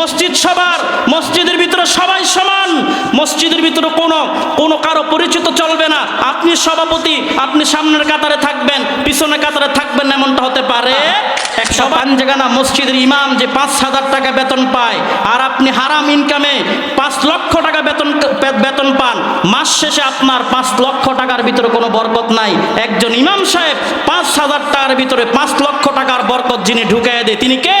মসজিদ সবার মসজিদের ভিতরে সবাই সমান। মসজিদের ভিতরে কোনো কোনো কারও পরিচিত চলবে না। আপনি সভাপতি আপনি সামনের কাতারে থাকবেন পিছনের কাতারে থাকবেন এমনটা হতে পারে? একশো পাঞ্জাগানা মসজিদের ইমাম যে পাঁচ হাজার টাকা বেতন পায় আর আপনি হারাম ইনকামে পাঁচ লক্ষ টাকা বেতন বেতন পান মাস শেষে আপনার পাঁচ লক্ষ টাকার ভিতরে কোনো বরকত নাই। একজন ইমাম সাহেব পাঁচ হাজার টাকার ভিতরে পাঁচ লক্ষ টাকার বরকত যিনি ঢুকাই দেয় তিনি কে?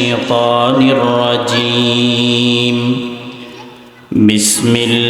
بسم الله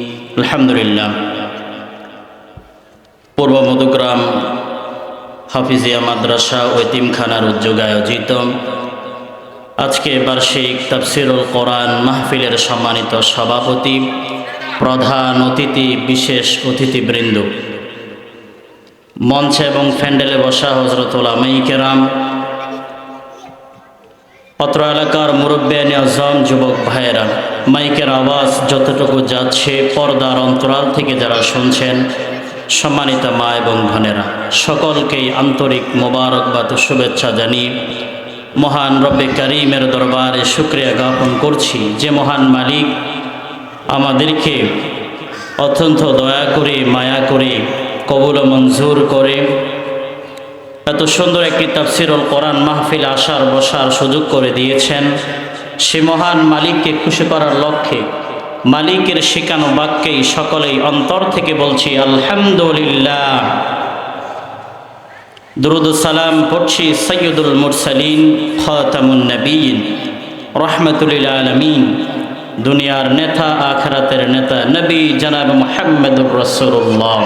আলহামদুলিল্লাহ। পূর্ব মধুগ্রাম হাফিজিয়া মাদ্রাসা ঐতিমখানার উদ্যোগ আয়োজিত আজকে বার্ষিক তাফসিরুল কোরআন মাহফিলের সম্মানিত সভাপতি, প্রধান অতিথি, বিশেষ অতিথিবৃন্দ। মঞ্চে এবং ফ্যান্ডেলে বসা হজরতুল আমাইকেরাম অত্র এলাকার মুরব্বিয়ানি আজম যুবক ভাইয়েরা, মাইকের আওয়াজ যতটুকু যাচ্ছে পর্দার অন্তরাল থেকে যারা শুনছেন, সম্মানিত মা এবং বোনেরা, সকলকেই আন্তরিক মোবারকবাদ শুভেচ্ছা জানিয়ে মহান রব্বে করিমের দরবারে শুক্রিয়া জ্ঞাপন করছি যে মহান মালিক আমাদেরকে অত্যন্ত দয়া করে, মায়া করে, কবুল মঞ্জুর করে এত সুন্দর একটি তাফসিরুল কোরআন মাহফিল আসার বসার সুযোগ করে দিয়েছেন। সে মহান মালিককে খুশি করার লক্ষ্যে, মালিকের শেখানো বাক্যেই সকলেই অন্তর থেকে বলছি, আলহামদুলিল্লাহ। সালাম পড়ছি সৈয়দুল মুরসালিন, খতামুন নবীন রহমতুল্লিল আলমিন। দুনিয়ার নেতা, আখরাতের নেতা, নবী জনাব মোহাম্মদুর রসুল্লাহ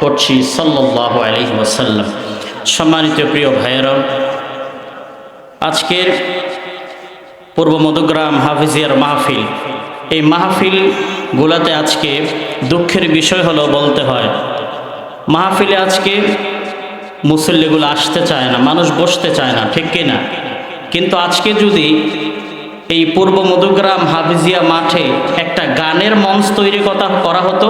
পড়ছি সাল্লাহ আলহি ওসাল্লাম সম্মানিত প্রিয় ভাইয়েরা, আজকের পূর্ব মধুগ্রাম হাফিজিয়ার মাহফিল। এই মাহফিলগুলোতে আজকে দুঃখের বিষয় হলো বলতে হয়, মাহফিলে আজকে মুসল্লিগুলো আসতে চায় না, মানুষ বসতে চায় না, ঠিক কিনা? কিন্তু আজকে যদি এই পূর্ব মধুগ্রাম হাফিজিয়া মাঠে একটা গানের মঞ্চ তৈরি কথা করা হতো,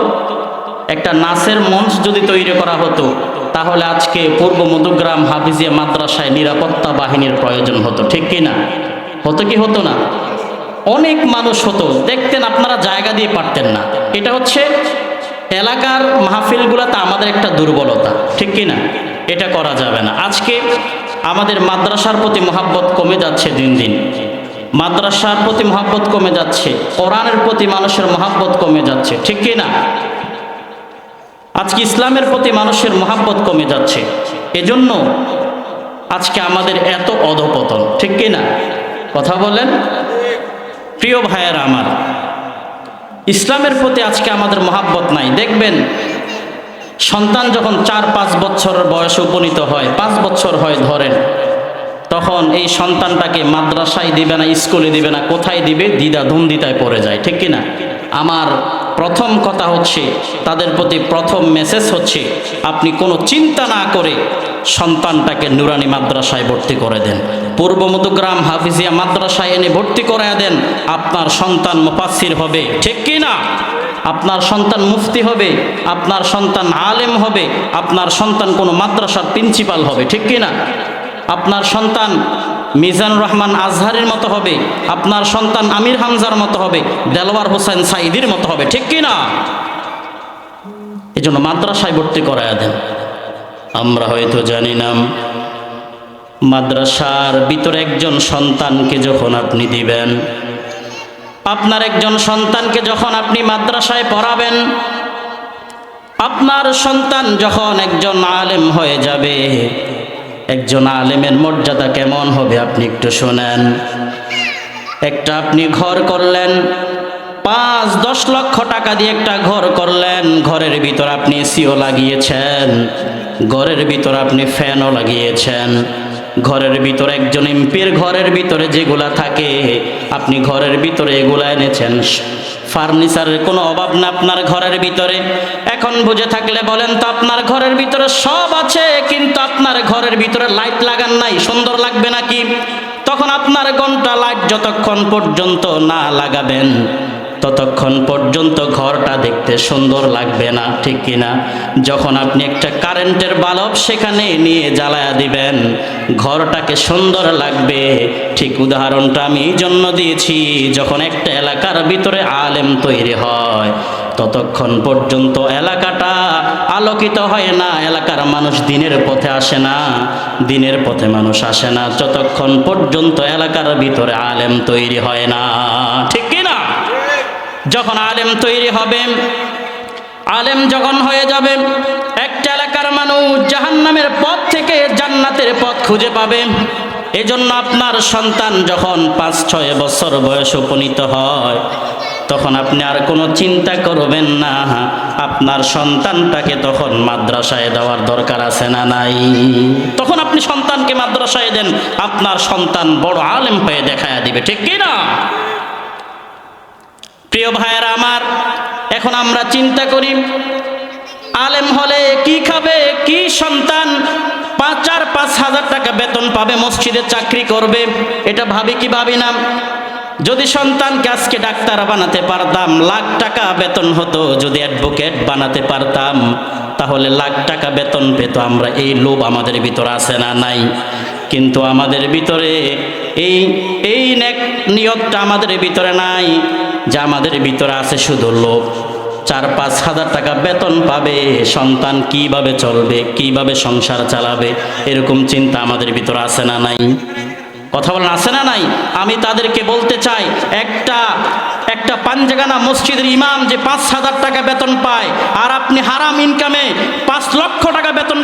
একটা নাচের মঞ্চ যদি তৈরি করা হতো তাহলে আজকে পূর্ব মধুগ্রাম হাফিজিয়া মাদ্রাসায় নিরাপত্তা বাহিনীর প্রয়োজন হতো, ঠিক কিনা হতো কি হতো না? অনেক মানুষ হতো, দেখতেন আপনারা জায়গা দিয়ে পারতেন না। এটা হচ্ছে এলাকার মাহফিলগুলোতে আমাদের একটা দুর্বলতা, ঠিক কি না? এটা করা যাবে না। আজকে আমাদের মাদ্রাসার প্রতি মহাব্বত কমে যাচ্ছে দিন দিন। মাদ্রাসার প্রতি মহাব্বত কমে যাচ্ছে, কোরআনের প্রতি মানুষের মহাব্বত কমে যাচ্ছে, ঠিক কি না? আজকে ইসলামের প্রতি মানুষের মহাব্বত কমে যাচ্ছে। এজন্য আজকে আমাদের এত অধপতন, ঠিক কি না? কথা বলেন? প্রিয় ভাইয়েরা আমার, ইসলামের প্রতি আজকে আমাদের মহাব্বত নাই। দেখবেন, সন্তান যখন চার, পাঁচ বছর বয়সে উপনীত হয়, পাঁচ বছর হয় ধরেন, তখন এই সন্তানটাকে মাদ্রাসায় দিবে না, স্কুলে দিবে না, কোথায় দিবে? দ্বিধা ধুমদিতায় পড়ে যায়, ঠিক কি না? আমার প্রথম কথা হচ্ছে, তাদের প্রতি প্রথম মেসেজ হচ্ছে, আপনি কোনো চিন্তা না করে সন্তানটাকে নুরানি মাদ্রাসায় ভর্তি করে দেন। পূর্ব মধুগ্রাম হাফিজিয়া মাদ্রাসায় এনে ভর্তি করে দেন, আপনার সন্তান মুফাসির হবে, ঠিক কি না? আপনার সন্তান মুফতি হবে, আপনার সন্তান আলেম হবে, আপনার সন্তান কোনো মাদ্রাসার প্রিন্সিপাল হবে, ঠিক কি না? আপনার সন্তান মিজান রহমান আজহারের মতো হবে, আপনার সন্তান আমির হামজার মতো হবে, দেলোয়ার হোসেন সাইদির মতো হবে, ঠিক কি না? এই জন্য মাদ্রাসায় ভর্তি করায় দেন। আমরা হয়তো জানি না মাদ্রাসার ভিতরে একজন সন্তানকে যখন আপনি দিবেন, আপনার একজন সন্তানকে যখন আপনি মাদ্রাসায় পড়াবেন, আপনার সন্তান যখন একজন আলেম হয়ে যাবে একজন আলেমের মর্যাদা কেমন হবে আপনি একটু শোনেন। একটা আপনি ঘর করলেন, পাঁচ দশ লক্ষ টাকা দিয়ে একটা ঘর করলেন, ঘরের ভিতর আপনি এসিও লাগিয়েছেন, ঘরের ভিতর আপনি ফ্যানও লাগিয়েছেন, ঘরের ভিতর একজন এমপির ঘরের ভিতরে যেগুলা থাকে, আপনি ঘরের ভিতরে এগুলা এনেছেন। ফার্নিচারের কোনো অভাব না আপনার ঘরের ভিতরে। এখন বুঝে থাকলে বলেন তো আপনার ঘরের ভিতরে সব আছে, কিন্তু আপনার ঘরের ভিতরে লাইট লাগান নাই, সুন্দর লাগবে নাকি? তখন আপনার ঘণ্টা লাইট যতক্ষণ পর্যন্ত না লাগাবেন। ততক্ষণ পর্যন্ত ঘরটা দেখতে সুন্দর লাগবে না, ঠিক কিনা? যখন আপনি একটা কারেন্টের বালব সেখানে নিয়ে জ্বালায়া দিবেন, ঘরটাকে সুন্দর লাগবে। ঠিক উদাহরণটা আমি এই জন্য দিয়েছি, যখন একটা এলাকার ভিতরে আলেম তৈরি হয়, ততক্ষণ পর্যন্ত এলাকাটা আলোকিত হয় না, এলাকার মানুষ দিনের পথে আসে না, দিনের পথে মানুষ আসে না, যতক্ষণ পর্যন্ত এলাকার ভিতরে আলেম তৈরি হয় না। না যখন আলেম তৈরি হবে, আলেম যখন হয়ে যাবে, একটা এলাকার মানুষ জাহান্নামের পথ থেকে জান্নাতের পথ খুঁজে পাবে। এজন্য আপনার সন্তান যখন পাঁচ, ছয় বছর বয়স উপনীত হয়, তখন আপনি আর কোনো চিন্তা করবেন না, আপনার সন্তানটাকে তখন মাদ্রাসায় দেওয়ার দরকার আছে না নাই? তখন আপনি সন্তানকে মাদ্রাসায় দেন, আপনার সন্তান বড় আলেম হয়ে দেখায়া দিবে, ঠিক কি না প্রিয় ভাইয়েরা আমার, এখন আমরা চিন্তা করি, আলেম হলে কি খাবে, কি সন্তান পাঁচ, চার, পাঁচ হাজার টাকা বেতন পাবে, মসজিদে চাকরি করবে, এটা ভাবি কি ভাবি না? যদি সন্তানকে আজকে ডাক্তার বানাতে পারতাম, লাখ টাকা বেতন হতো, যদি অ্যাডভোকেট বানাতে পারতাম, তাহলে লাখ টাকা বেতন পেত, আমরা এই লোভ আমাদের ভিতরে আছে না নাই? কিন্তু আমাদের ভিতরে এই এই নিয়তটা আমাদের ভিতরে নাই, যে আমাদের ভিতরে আছে শুধু লোভ। চার পাঁচ হাজার টাকা বেতন পাবে, সন্তান কীভাবে চলবে, কীভাবে সংসার চালাবে, এরকম চিন্তা আমাদের ভিতরে আছে না নাই? কথা বলেন, আছে না নাই? আমি তাদেরকে বলতে চাই, একটা একটা পাঞ্জাগানা মসজিদের ইমাম যে পাঁচ হাজার টাকা বেতন পায়, আর আপনি হারাম ইনকামে পাঁচ লক্ষ টাকা বেতন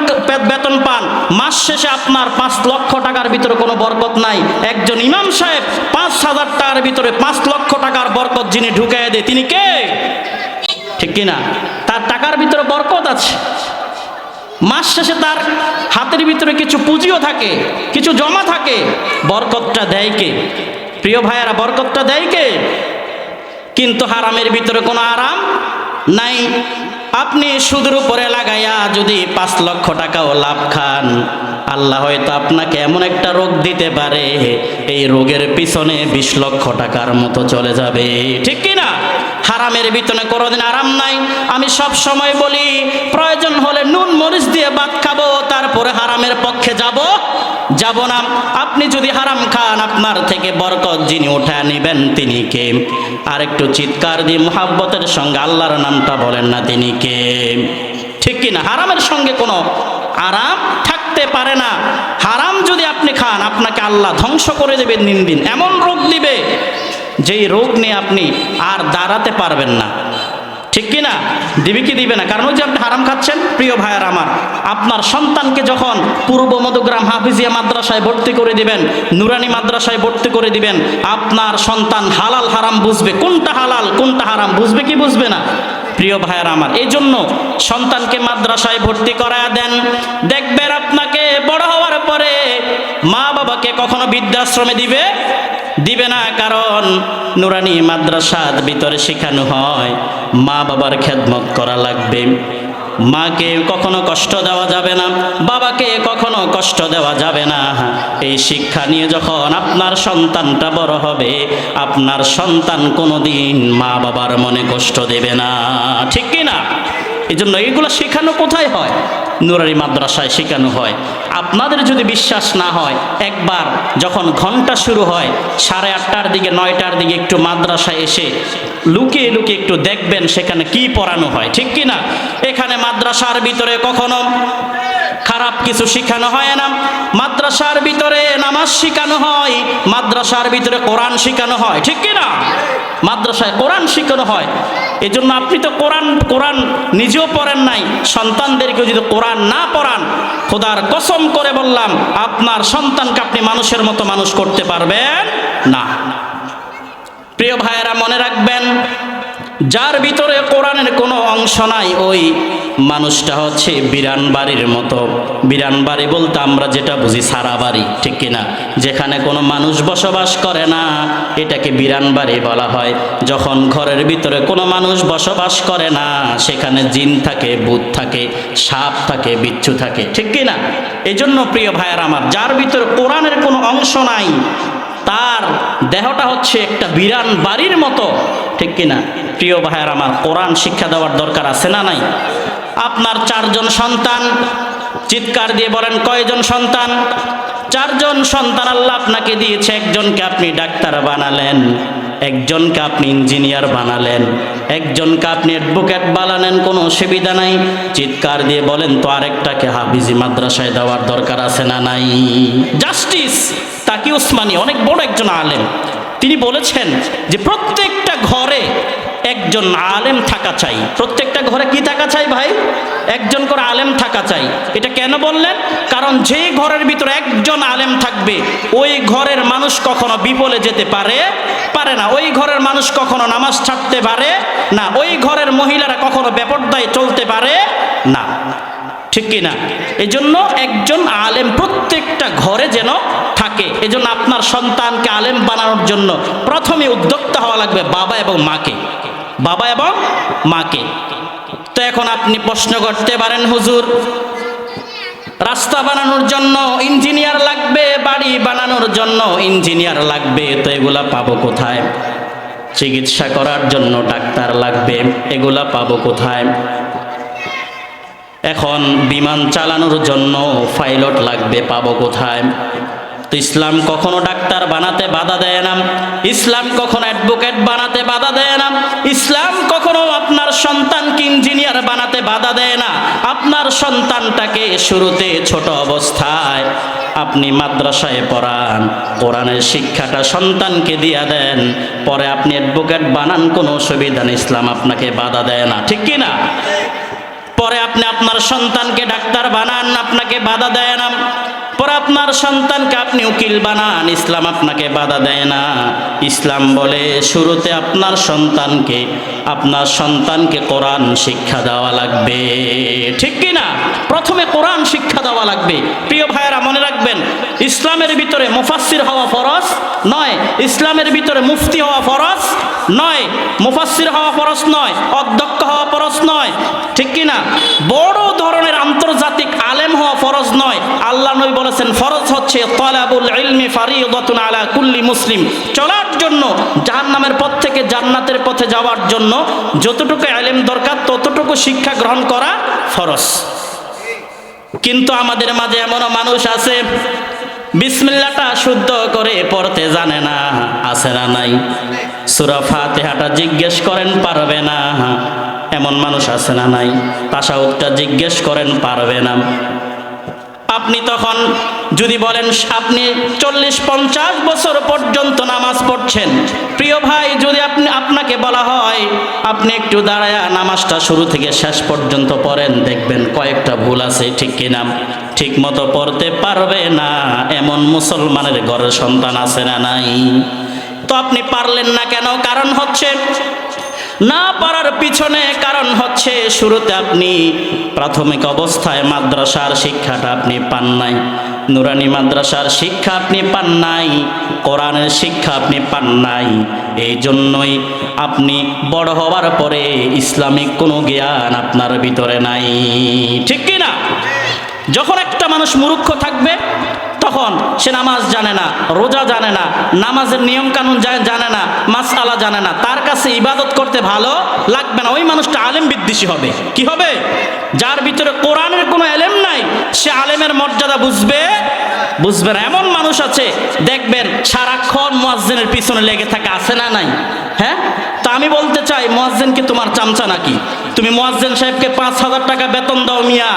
বেতন পান, মাস শেষে আপনার পাঁচ লক্ষ টাকার ভিতরে কোনো বরকত নাই। একজন ইমাম সাহেব পাঁচ হাজার টাকার ভিতরে পাঁচ লক্ষ টাকার বরকত যিনি ঢুকাই দেয়, তিনি কে? ঠিক কিনা? তার টাকার ভিতরে বরকত আছে। মাস শেষে তার হাতের ভিতরে কিছু পুঁজিও থাকে, কিছু জমা থাকে। বরকতটা দেয় কে? প্রিয় ভাইয়ারা, বরকতটা দেয় কে? কিন্তু হারামের ভিতরে কোনো আরাম নাই। আপনি সুদের উপরে লাগাইয়া যদি পাঁচ লক্ষ টাকাও লাভ খান, আল্লাহ হয়তো আপনাকে এমন একটা রোগ দিতে পারে, এই রোগের পিছনে বিশ লক্ষ টাকার মতো চলে যাবে। ঠিক কি না হারামের ভিতরে কোনোদিন আরাম নাই। আমি সব সময় বলি, প্রয়োজন হলে নুন, মরিচ দিয়ে ভাত খাব, তারপরে হারামের পক্ষে যাব যাব না। আপনি যদি হারাম খান, আপনার থেকে বরকত যিনি উঠে নেবেন তিনি কে? আর একটু চিৎকার দিয়ে মোহাব্বতের সঙ্গে আল্লাহর নামটা বলেন না তিনি কে? ঠিক কি না হারামের সঙ্গে কোনো আরাম থাকতে পারে না। হারাম যদি আপনি খান, আপনাকে আল্লাহ ধ্বংস করে দেবে দিন দিন। এমন রোগ দিবে যেই রোগ নিয়ে আপনি আর দাঁড়াতে পারবেন না। ঠিক কি না দিবে কি দিবে না। কারণ ওই যে আপনি হারাম খাচ্ছেন, প্রিয় ভাইয়ার আমার, আপনার সন্তানকে যখন পূর্ব মধুগ্রাম হাফিজিয়া মাদ্রাসায় ভর্তি করে দিবেন, নুরানি মাদ্রাসায় ভর্তি করে দিবেন, আপনার সন্তান হালাল হারাম বুঝবে। কোনটা হালাল, কোনটা হারাম, বুঝবে কি বুঝবে না? প্রিয় ভাইয়ার আমার এই জন্য সন্তানকে মাদ্রাসায় ভর্তি করায় দেন। দেখবেন আপনাকে বড় হওয়ার পরে মা বাবাকে কখনো বৃদ্ধাশ্রমে দিবে? দিবে না কারণ নুরানি মাদ্রাসার ভিতরে শেখানো হয়, মা বাবার খেদমত করা লাগবে। মাকে কখনো কষ্ট দেওয়া যাবে না, বাবাকে কখনো কষ্ট দেওয়া যাবে না। এই শিক্ষা নিয়ে যখন আপনার সন্তানটা বড় হবে, আপনার সন্তান কোনোদিন মা বাবার মনে কষ্ট দেবে না। ঠিক কি না এই জন্য এইগুলো শেখানো কোথায় হয়? নুরারি মাদ্রাসায় শেখানো হয়। আপনাদের যদি বিশ্বাস না হয়, একবার যখন ঘণ্টা শুরু হয়, সাড়ে আটটার দিকে, নয়টার দিকে একটু মাদ্রাসায় এসে লুকিয়ে লুকিয়ে একটু দেখবেন সেখানে কি পড়ানো হয়। ঠিক কি না এখানে মাদ্রাসার ভিতরে কখনো খারাপ কিছু শেখানো হয় না। মাদ্রাসার ভিতরে নামাজ শেখানো হয়, মাদ্রাসার ভিতরে কোরআন শেখানো হয়, ঠিক কি না মাদ্রাসায় কোরআন শেখানো হয়। এই জন্য আপনি তো কোরআন কোরআন নিজেও পড়েন নাই সন্তানদেরকে যদি কোরআন না পড়ান, খোদার কসম করে বললাম, আপনার সন্তানকে আপনি মানুষের মতো মানুষ করতে পারবেন না। প্রিয় ভাইয়েরা, মনে রাখবেন যার ভিতরে কোরআনের কোনো অংশ নাই, ওই মানুষটা হচ্ছে বিরান বাড়ির মতো। বিরান বাড়ি বলতে আমরা যেটা বুঝি সারা বাড়ি, ঠিক কিনা? যেখানে কোনো মানুষ বসবাস করে না, এটাকে বিরান বাড়ি বলা হয়। যখন ঘরের ভিতরে কোনো মানুষ বসবাস করে না, সেখানে জিন থাকে, ভূত থাকে, সাপ থাকে, বিচ্ছু থাকে, ঠিক কিনা? এই জন্য প্রিয় ভাইয়ের আমার, যার ভিতরে কোরআনের কোনো অংশ নাই, তার দেহটা হচ্ছে একটা বিরান বাড়ির মতো, ঠিক কিনা? প্রিয় ভাইয়ের আমার কোরআন শিক্ষা দেওয়ার দরকার আছে না নাই? আপনার চারজন সন্তান, চিৎকার দিয়ে বলেন, কয়জন সন্তান? চারজন সন্তান আল্লাহ আপনাকে দিয়েছে, একজনকে আপনি ডাক্তার বানালেন, একজনকে আপনি ইঞ্জিনিয়ার বানালেন, একজনকে আপনি অ্যাডভোকেট বানালেন, কোনো অসুবিধা নাই। চিৎকার দিয়ে বলেন, তো আরেকটাকে হাফিজি মাদ্রাসায় দেওয়ার দরকার আছে না নাই? জাস্টিস, তাকি উসমানী, অনেক বড় একজন আলেম। তিনি বলেছেন যে প্রত্যেকটা ঘরে একজন আলেম থাকা চাই। প্রত্যেকটা ঘরে কি থাকা চাই ভাই? একজন করে আলেম থাকা চাই। এটা কেন বললেন? কারণ যে ঘরের ভিতরে একজন আলেম থাকবে, ওই ঘরের মানুষ কখনো বিপলে যেতে পারে পারে না। ওই ঘরের মানুষ কখনো নামাজ ছাড়তে পারে না। ওই ঘরের মহিলারা কখনো বেপরদায় চলতে পারে না। ঠিক কি না? এই জন্য একজন আলেম প্রত্যেকটা ঘরে যেন থাকে। এজন্য আপনার সন্তানকে আলেম বানানোর জন্য প্রথমে উদ্যোক্তা হওয়া লাগবে বাবা এবং মাকে। বাবা এবং মাকে। তো এখন আপনি প্রশ্ন করতে পারেন, হুজুর, রাস্তা বানানোর জন্য ইঞ্জিনিয়ার লাগবে, বাড়ি বানানোর জন্য ইঞ্জিনিয়ার লাগবে, তো এগুলা পাবো কোথায়? চিকিৎসা করার জন্য ডাক্তার লাগবে, এগুলা পাবো কোথায়? এখন বিমান চালানোর জন্য পাইলট লাগবে, পাবো কোথায়? তো ইসলাম কখনো ডাক্তার বানাতে বাধা দেয় না। ইসলাম কখনো অ্যাডভোকেট বানাতে বাধা দেয় না। ইসলাম কখনো আপনার সন্তানকে ইঞ্জিনিয়ার বানাতে বাধা দেয় না। আপনার সন্তানটাকে শুরুতে ছোট অবস্থায় আপনি মাদ্রাসায় পড়ান, কোরআনের শিক্ষাটা সন্তানকে দিয়া দেন, পরে আপনি অ্যাডভোকেট বানান, কোনো অসুবিধা নেই, ইসলাম আপনাকে বাধা দেয় না। ঠিক কি না? পরে আপনি আপনার সন্তানকে ডাক্তার বানান, আপনাকে বাধা দেয় না। পরে আপনার সন্তানকে আপনি উকিল বানান, ইসলাম আপনাকে বাধা দেয় না। ইসলাম বলে, শুরুতে আপনার সন্তানকে আপনার সন্তানকে কোরআন শিক্ষা দেওয়া লাগবে। ঠিক কি না? প্রথমে কোরআন শিক্ষা দেওয়া লাগবে। প্রিয় ভাইয়েরা, মনে রাখবেন, ইসলামের ভিতরে মুফাসির হওয়া ফরজ নয়, ইসলামের ভিতরে মুফতি হওয়া ফরজ নয় মুফাসির হওয়া ফরজ নয়, অধ্যক্ষ হওয়া ফরজ নয়। ঠিক কি না? বড় ধরনের আন্তর্জাতিক আলেম হওয়া ফরজ নয় আল্লাহ নবী বলেছেন, ফরজ হচ্ছে, তলাবুল ইলমি ফারিদাতুন আলা কুল্লি মুসলিম। চলার জন্য, জাহান্নামের পথ থেকে জান্নাতের পথে যাওয়ার জন্য যতটুকু আলেম দরকার, ততটুকু শিক্ষা গ্রহণ করা ফরজ। কিন্তু আমাদের মাঝে এমনও মানুষ আছে বিসমিল্লাটা শুদ্ধ করে পড়তে জানে না, আছে না নাই। সুরা ফাতেহাটা জিজ্ঞেস করেন, পারবে না। এমন মানুষ আছে না নাই? তাসাউদটা জিজ্ঞেস করেন, পারবে না। আপনি তখন যদি বলেন, আপনি চল্লিশ পঞ্চাশ বছর পর্যন্ত নামাজ পড়ছেন। প্রিয় ভাই, যদি আপনি, আপনাকে বলা হয়, আপনি একটু দাঁড়ায়া নামাজটা শুরু থেকে শেষ পর্যন্ত পড়েন, দেখবেন কয়েকটা ভুল আছে, ঠিক কিনা ঠিক মতো পড়তে পারবে না, এমন মুসলমানের ঘরের সন্তান আছে না নাই? তো আপনি পারলেন না কেন? কারণ হচ্ছে না পারার পিছনে কারণ হচ্ছে শুরুতে আপনি প্রাথমিক অবস্থায় মাদ্রাসার শিক্ষাটা আপনি পান নাই। নুরানি মাদ্রাসার শিক্ষা আপনি পান নাই, কোরআনের শিক্ষা আপনি পান নাই। এই জন্যই আপনি বড় হওয়ার পরে ইসলামিক কোনো জ্ঞান আপনার ভিতরে নাই। ঠিক কি না যখন একটা মানুষ মূর্খ থাকবে তখন সে নামাজ জানে না, রোজা জানে না, নামাজের নিয়ম কানুন জানে না, মাসআলা জানে না, তার কাছে ইবাদত করতে ভালো লাগবে না। ওই মানুষটা আলেম বিদ্বেষী হবে। কি হবে? যার ভিতরে কোরআনের কোনো এলেম নাই, সে আলেমের মর্যাদা বুঝবে বুঝবে না। এমন মানুষ আছে, দেখবেন সারাক্ষণ মুয়াজ্জিনের পিছনে লেগে থাকে, আছে না নাই? হ্যাঁ? তা আমি বলতে চাই, মুয়াজ্জিন কি তোমার চামচা নাকি? তুমি মুয়াজ্জিন সাহেবকে পাঁচ হাজার টাকা বেতন দাও মিয়া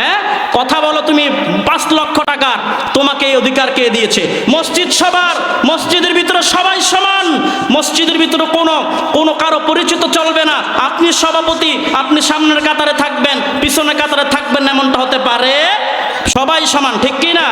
হ্যাঁ? কথা বলো তুমি, পাঁচ লক্ষ টাকার তোমাকে এই অধিকার কে দিয়েছে? মসজিদ সবার, মসজিদের ভিতরে সবাই সমান। মসজিদের ভিতরে কোনো কোনো কারও পরিচিত চলবে না। আপনি সভাপতি, আপনি সামনের কাতারে থাকবেন, পিছনের কাতারে থাকবেন, এমনটা হতে পারে সবাই সমান, ঠিক কি না?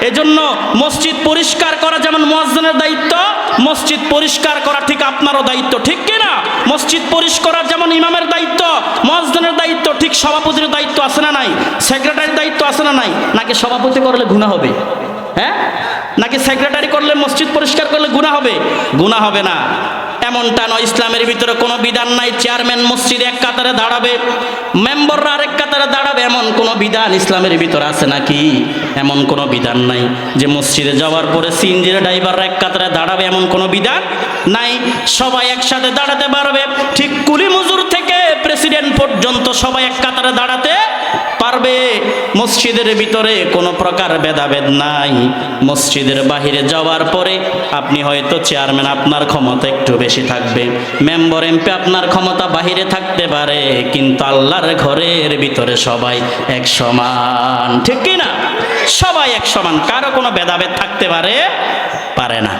এজন্য মসজিদ পরিষ্কার করা যেমন মুয়াজ্জিনের দায়িত্ব, মসজিদ পরিষ্কার করা ঠিক আপনারও দায়িত্ব, ঠিক কি না? মসজিদ পরিষ্কার করা যেমন ইমামের দায়িত্ব, মুয়াজ্জিনের দায়িত্ব, ঠিক সভাপতির দায়িত্ব আছে না নাই? সেক্রেটারির দায়িত্ব আছে না নাই? নাকি সভাপতি করলে গুণা হবে? হ্যাঁ? নাকি সেক্রেটারি করলে মসজিদ পরিষ্কার করলে গুণা হবে? গুণা হবে না। এমনটা নয়, ইসলামের ভিতরে কোনো বিধান নাই, চেয়ারম্যান মসজিদে এক কাতারে দাঁড়াবে, মেম্বাররা আরেক কাতারে দাঁড়াবে, এমন কোনো বিধান ইসলামের ভিতরে আছে নাকি? এমন কোনো বিধান নাই। যে মসজিদে যাওয়ার পরে সিনজির ড্রাইভাররা এক কাতারে দাঁড়াবে, এমন কোনো বিধান নাই। সবাই একসাথে দাঁড়াতে পারবে। ঠিক কুলি মজুর থেকে প্রেসিডেন্ট পর্যন্ত সবাই এক কাতারে দাঁড়াতে পারবে? মসজিদের ভিতরে কোনো প্রকার ভেদাভেদ নাই। মসজিদের বাহিরে যাওয়ার পরে আপনি হয়তো চেয়ারম্যান আপনার ক্ষমতা একটু বেশি থাকবে। মেম্বার, এমপি আপনার ক্ষমতা বাহিরে থাকতে পারে, কিন্তু আল্লাহর ঘরের ভিতরে সবাই এক সমান। ঠিক কি না? সবাই এক সমান। কারও কোনো ভেদাভেদ থাকতে পারে? পারে না।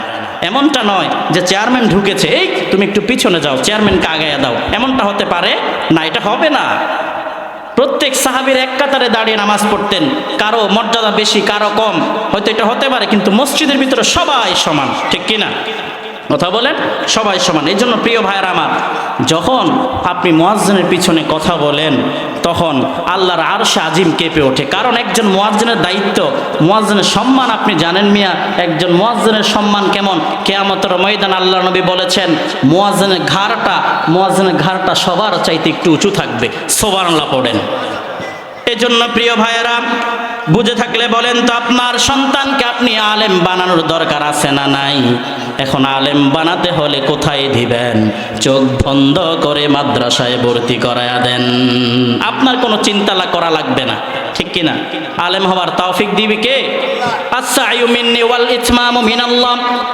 এমনটা নয় যে চেয়ারম্যান ঢুকেছে, এই, তুমি একটু পিছনে যাও, চেয়ারম্যানকে আগাইয়া দাও। এমনটা হতে পারে? না, এটা হবে না। প্রত্যেক সাহাবীর এক কাতারে দাঁড়িয়ে নামাজ পড়তেন। কারও মর্যাদা বেশি, কারও কম। হয়তো এটা হতে পারে, কিন্তু মসজিদের ভিতরে সবাই সমান, ঠিক কিনা? কথা বলেন? সবাই সমান। এই জন্য প্রিয় ভাইয়ের আমার, যখন আপনি মোয়াজ্জনের পিছনে কথা বলেন, তখন আল্লাহর আরশে আজিম কেঁপে ওঠে। কারণ একজন মোয়াজ্জনের দায়িত্ব, মোয়াজ্জনের সম্মান আপনি জানেন মিয়া, একজন মোয়াজ্জনের সম্মান কেমন? কেয়ামতের ময়দান আল্লাহ নবী বলেছেন, মোয়াজ্জনের ঘাড়টা মোয়াজ্জনের ঘাড়টা সবার চাইতে একটু উঁচু থাকবে। সোবারলা পড়েন। এজন্য প্রিয় ভাইয়েরা, বুঝে থাকলে বলেন তো, আপনার সন্তানকে আপনি আলেম বানানোর দরকার আছে না নাই? এখন আলেম বানাতে হলে কোথায় দিবেন? চোখ বন্ধ করে মাদ্রাসায় ভর্তি করায়া দেন। আপনার কোনো চিন্তা করা লাগবে না। ঠিক কিনা? আলেম হওয়ার তৌফিক দিবে কে?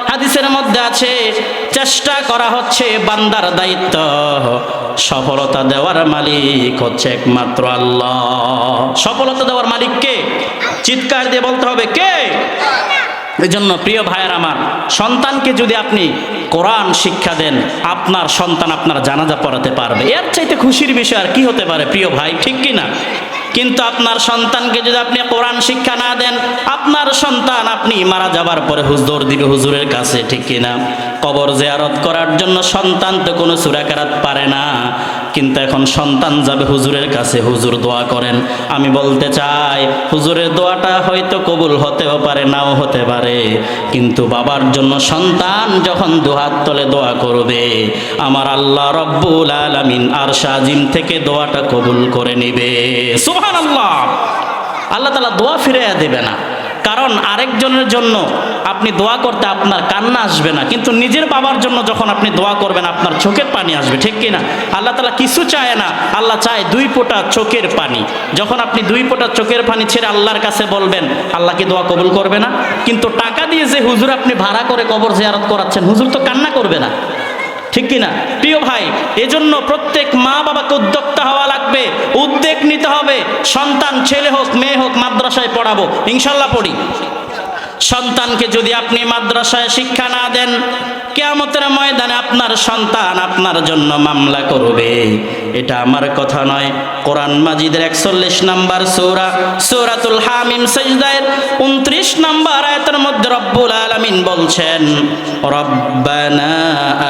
হাদিসের মধ্যে আছে, চেষ্টা করা হচ্ছে বান্দার দায়িত্ব। সফলতা দেওয়ার মালিক হচ্ছে একমাত্র আল্লাহ। সফলতা দেওয়ার মালিক কে? চিৎকার দিয়ে বলতে হবে কে? এই জন্য প্রিয় ভাইয়ের আমার, সন্তানকে যদি আপনি কোরআন শিক্ষা দেন, আপনার সন্তান আপনার জানাজা পড়াতে পারবে। এর চাইতে খুশির বিষয় আর কি হতে পারে প্রিয় ভাই, ঠিক কি না কিন্তু আপনার সন্তানকে যদি আপনি কোরআন শিক্ষা না দেন, আপনার সন্তান আপনি মারা যাবার পরে হুজুর দিবে হুজুরের কাছে, ঠিক কিনা? কবর জিয়ারত করার জন্য সন্তান তো কোনো সুরাকারাত পারে না। কিন্তু এখন সন্তান যাবে হুজুরের কাছে, হুজুর দোয়া করেন। আমি বলতে চাই, হুজুরের দোয়াটা হয়তো কবুল হতেও পারে, নাও হতে পারে। কিন্তু বাবার জন্য সন্তান যখন দুহাত তলে দোয়া করবে, আমার আল্লাহ রব্বুল আলামিন আর সাজিম থেকে দোয়াটা কবুল করে নিবে। সুবহান আল্লাহ আল্লাহ তালা দোয়া ফিরে দেবে না। কারণ আরেকজনের জন্য আপনি দোয়া করতে আপনার কান্না আসবে না। কিন্তু নিজের বাবার জন্য যখন আপনি দোয়া করবেন, আপনার চোখের পানি আসবে, ঠিক কিনা আল্লাহ তালা কিছু চায় না, আল্লাহ চায় দুই ফোঁটা চোখের পানি। যখন আপনি দুই ফোঁটা চোখের পানি ছেড়ে আল্লাহর কাছে বলবেন, আল্লাহ কি দোয়া কবুল করবে না? কিন্তু টাকা দিয়ে যে হুজুর আপনি ভাড়া করে কবর জিয়ারত করাচ্ছেন, হুজুর তো কান্না করবে না। ঠিক কিনা? প্রিয় ভাই, এজন্য প্রত্যেক মা বাবাকে উদ্যোক্তা হওয়া লাগবে উদ্যোগ নিতে হবে। সন্তান, ছেলে হোক, মেয়ে হোক, মাদ্রাসায় পড়াবো। ইনশাল্লাহ পড়ি। সন্তানকে যদি আপনি মাদ্রাসায় শিক্ষা না দেন কেমতের ময়দানে আপনার সন্তান আপনার জন্য মামলা করবে। এটা আমার কথা নয়। কোরআন মাজিদের একচল্লিশ নাম্বার সৌরা, সৌরাতুল হামিম সজদায়ের উনত্রিশ নাম্বার আয়তের মধ্যে রব্বুল আলমিন বলছেন, রব্বানা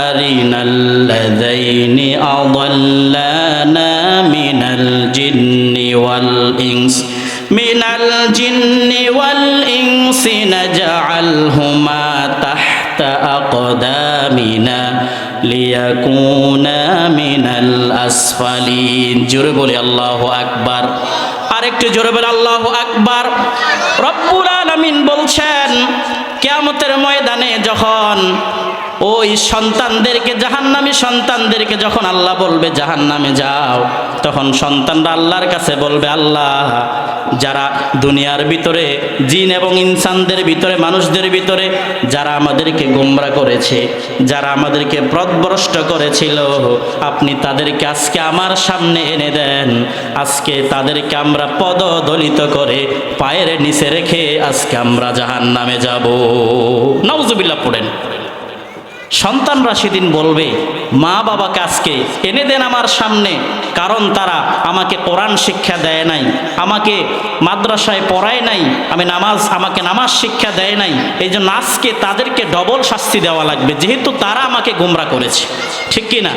আরিনাল্লাযাইনি আদাল্লানা মিনাল জিন্নি ওয়াল ইনস, মিনাল জিন্নি ওয়াল والإنس نجعلهما تحت أقدامنا ليكونا من الأسفلين জোরে বলি আল্লাহ আকবার আরেকটু জোরে বলে আল্লাহ আকবার রব্বুল আলামিন বলছেন কিয়ামতের ময়দানে যখন ওই সন্তানদেরকে, জাহান্নামী সন্তানদেরকে যখন আল্লাহ বলবে, জাহান্নামে যাও, তখন সন্তানরা আল্লাহর কাছে বলবে, আল্লাহ, যারা দুনিয়ার ভিতরে, জিন এবং ইনসানদের ভিতরে, মানুষদের ভিতরে, যারা আমাদেরকে গোমরা করেছে, যারা আমাদেরকে প্রদভ্রষ্ট করেছিল, আপনি তাদেরকে আজকে আমার সামনে এনে দেন। আজকে তাদেরকে আমরা পদদলিত করে পায়ের নিচে রেখে আজকে আমরা জাহান নামে যাব। নওজুবিল্লাহ পড়েন। সন্তানরা সেদিন বলবে, মা বাবাকে আজকে এনে দেন আমার সামনে, কারণ তারা আমাকে কোরআন শিক্ষা দেয় নাই, আমাকে মাদ্রাসায় পড়ায় নাই, আমি নামাজ, আমাকে নামাজ শিক্ষা দেয় নাই এই জন্য আজকে তাদেরকে ডবল শাস্তি দেওয়া লাগবে, যেহেতু তারা আমাকে গোমরা করেছে। ঠিক কি না?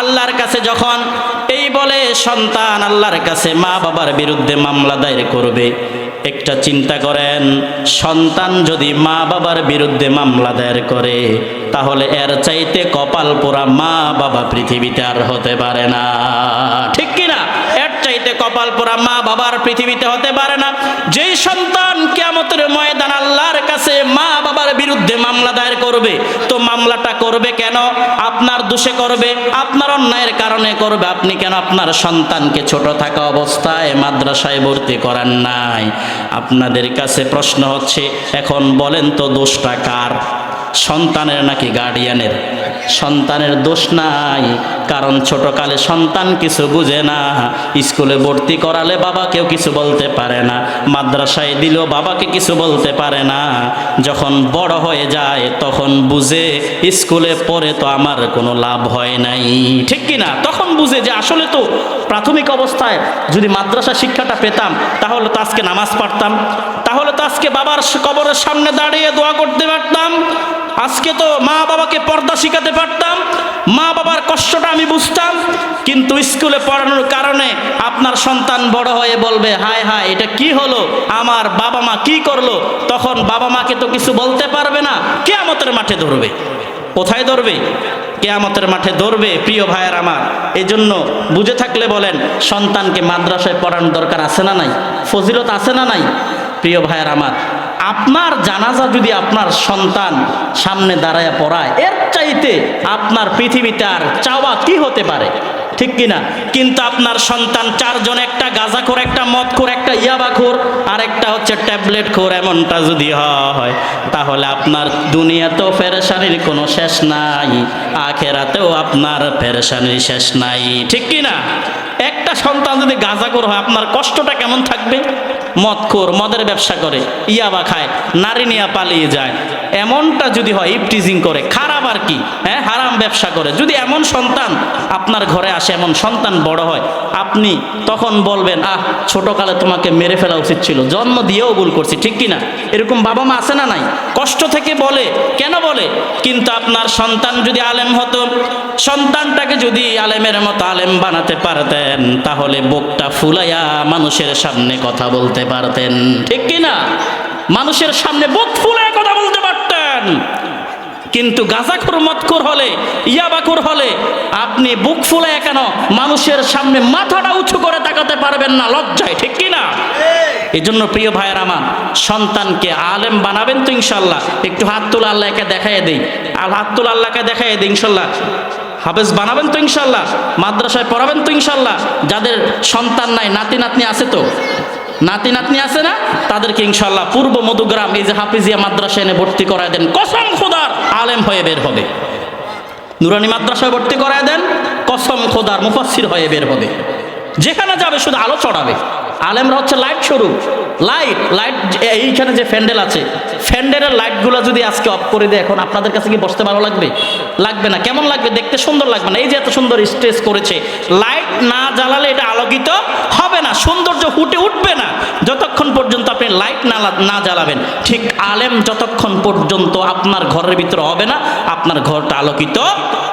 আল্লাহর কাছে যখন এই বলে, সন্তান আল্লাহর কাছে মা বাবার বিরুদ্ধে মামলা দায়ের করবে একটা চিন্তা করেন, সন্তান যদি মা বাবার বিরুদ্ধে মামলা দায়ের করে, তাহলে এর চাইতে কপাল পোড়া মা বাবা পৃথিবীতে আর হতে পারে না। ঠিক কিনা? এর চাইতে কপাল পোড়া মা বাবার পৃথিবীতে হতে পারে না। যেই সন্তান কেমতের ময়দান আল্লাহর কাছে মা বাবার বিরুদ্ধে মামলা দায়ের করবে। তো মামলাটা করবে কেন? আপনার দোষে করবে, আপনার অন্যায়ের কারণে করবে। আপনি কেন আপনার সন্তানকে ছোট থাকা অবস্থায় মাদ্রাসায় ভর্তি করান নাই? আপনাদের কাছে প্রশ্ন হচ্ছে, এখন বলেন তো দোষটা কার? সন্তানের নাকি গার্ডিয়ানের সন্তানের দোষ নাই, কারণ ছোটকালে সন্তান কিছু বুঝে না। স্কুলে ভর্তি করালে বাবাকেও কিছু বলতে পারে না, মাদ্রাসায় দিলেও বাবাকে কিছু বলতে পারে না। যখন বড় হয়ে যায়, তখন বুঝে স্কুলে পড়ে তো আমার কোনো লাভ হয় নাই। ঠিক কি না? তখন বুঝে যে আসলে তো প্রাথমিক অবস্থায় যদি মাদ্রাসা শিক্ষাটা পেতাম, তাহলে তো আজকে নামাজ পড়তাম। তাহলে তো আজকে বাবার কবরের সামনে দাঁড়িয়ে দোয়া করতে পারতাম। আজকে তো মা বাবাকে পর্দা শিখাতে পারতাম, মা বাবার কষ্টটা আমি বুঝতাম, কিন্তু স্কুলে পড়ানোর কারণে আপনার সন্তান বড় হয়ে বলবে, হায় হায়, এটা কি হলো? আমার বাবা মা কি করল? তখন বাবা মাকে তো কিছু বলতে পারবে না, কেয়ামতের মাঠে ধরবে। কোথায় ধরবে? কেয়ামতের মাঠে ধরবে, প্রিয় ভাইয়ের আমার। এই জন্য বুঝে থাকলে বলেন, সন্তানকে মাদ্রাসায় পড়ানোর দরকার আছে না নাই? ফজিলত আছে না নাই? প্রিয় ভাইয়ের আমার আপনার জানাজা যদি আপনার সন্তান সামনে দাঁড়ায় পড়ায়, এর চাইতে আপনার পৃথিবীতে আর চাওয়া কি হতে পারে? ঠিক কিনা? কিন্তু আপনার সন্তান চারজন, একটা গাঁজাখোর, একটা মদখোর, একটা ইয়াবাখোর আর একটা হচ্ছে ট্যাবলেট খোর এমনটা যদি হয়, তাহলে আপনার দুনিয়াতেও ফেরেশানির কোনো শেষ নাই, আখেরাতেও আপনার ফেরেশানির শেষ নাই। ঠিক কিনা? একটা সন্তান যদি গাঁজাখোর হয়, আপনার কষ্টটা কেমন থাকবে? মদখোর, মদের ব্যবসা করে, ইয়াবা খায়, নারী নিয়ে পালিয়ে যায়। এমনটা যদি হয়, ইপটিজিং করে, খারাপ আর কি? হারাম ব্যবসা করে। যদি এমন সন্তান আপনার ঘরে আসে, এমন সন্তান বড় হয়, আপনি তখন বলবেন, আহ, ছোটকালে তোমাকে মেরে ফেলা উচিত ছিল। জন্ম দিয়েও ভুল করছি, ঠিক কি না? এরকম বাবা মা আছে না নাই? কষ্ট থেকে বলে, কেন বলে? কিন্তু আপনার সন্তান যদি আলেম হতো, সন্তানটাকে যদি আলেমের মতো আলেম বানাতে পারতেন, তাহলে বুকটা ফুলাইয়া মানুষের সামনে কথা বলতে পারতেন। ঠিক কি না? মানুষের সামনে বুক ফুলায় কথা বলতে পারতেন। কিন্তু গাঁজাখোর মতখোর হলে, ইয়াবাখোর হলে, আপনি বুক ফুলে কেন মানুষের সামনে মাথাটা উঁচু করে তাকাতে পারবেন না, লজ্জায়, ঠিক কি না? এই জন্য প্রিয় ভাইয়ের আমার, সন্তানকে আলেম বানাবেন তো ইনশাল্লাহ। একটু হাত তুলা আল্লাহকে দেখাই দেই। আর হাত তুলা আল্লাহকে দেখাই দিই ইনশাল্লাহ। হাফেজ বানাবেন তো ইনশাল্লাহ। মাদ্রাসায় পড়াবেন তো ইনশাল্লাহ। যাদের সন্তান নাই নাতি নাতনি আছে তো? নাতি নাতনি আছে না? তাদেরকে ইনশাল্লাহ পূর্ব মধুগ্রাম, এই যে হাফিজিয়া মাদ্রাসা এনে ভর্তি করায় দেন। কসম খোদার আলেম হয়ে বের হবে। নুরানি মাদ্রাসায় ভর্তি করায় দেন, কসম খোদার মুফাসির হয়ে বের হবে। যেখানে যাবে শুধু আলো চড়াবে আলেমরা হচ্ছে লাইট স্বরূপ। লাইট লাইট এইখানে যে ফ্যান্ডেল আছে, ফ্যান্ডেলের লাইটগুলো যদি আজকে অফ করে দেয়, এখন আপনাদের কাছে কি বসতে ভালো লাগবে? লাগবে না। কেমন লাগবে? দেখতে সুন্দর লাগবে না। এই যে এত সুন্দর স্টেজ করেছে, লাইট না জ্বালালে এটা আলোকিত সৌন্দর্য ফুটে উঠবে না। যতক্ষণ পর্যন্ত আপনি লাইট না না জ্বালাবেন, ঠিক আলেম যতক্ষণ পর্যন্ত আপনার ঘরের ভিতরে হবে না, আপনার ঘরটা আলোকিত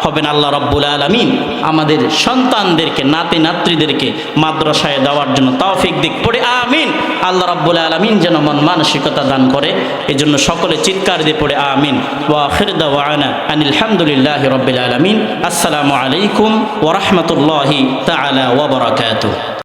হবে না। আল্লাহ রব্বুল আলমিন আমাদের সন্তানদেরকে নাতি নাতৃদেরকে মাদ্রাসায় দেওয়ার জন্য তৌফিক দিক পড়ে, আমিন। আল্লাহ রব্বুল আলমিন যেন মন মানসিকতা দান করে এই জন্য সকলে চিৎকার দিয়ে পড়ে, আমিন। ওয়া খিরদা ওয়ানা আনিল হামদুলিল্লাহ রব্বিল আলমিন। আসসালামু আলাইকুম ওরহমতুল্লাহি তালা ওবরাকাতুহ